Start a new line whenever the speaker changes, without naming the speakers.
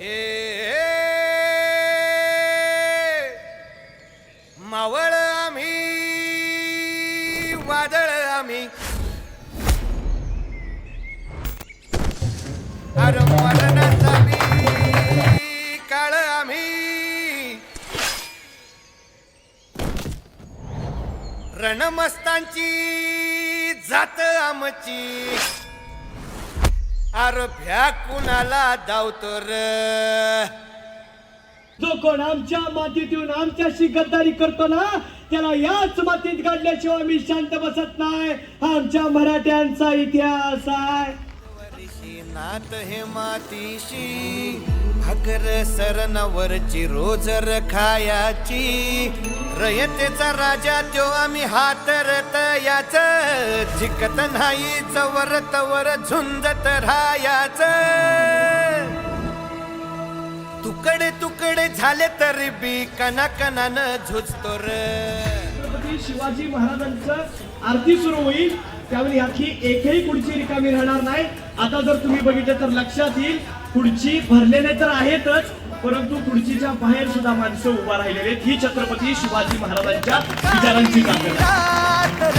ए मावळ आम्ही वादळ आम्ही. काळ आम्ही. रणमस्तांची जात आमची. आरभ्या कुणाला धावतो र?
जो कोण आमच्या मातीत येऊन आमच्याशी गद्दारी करतो ना त्याला याच मातीत गाडल्याशिवाय मी शांत बसत नाही. आमच्या मराठ्यांचा इतिहास आहे.
नात हे मातीशी. भाकर सरनावरची रोजर रखायाची. रयतेचा राजा त्यो आम्ही हातरत याच. जिकत नाही चवर तवर झुंजत राहायाच. तुकडे तुकडे झाले तरी बी कना कनानं झुजतो र.
शिवाजी महाराजांचं आरती सुरू होईल. त्यावेळी यातली एकही खुर्ची रिकामी राहणार नाही. आता जर तुम्ही बघितलं तर लक्षात येईल खुर्ची भरलेले तर आहेतच परंतु खुर्चीच्या बाहेर सुद्धा माणसं उभा राहिलेले ही छत्रपती शिवाजी महाराजांच्या विचारांची ताकद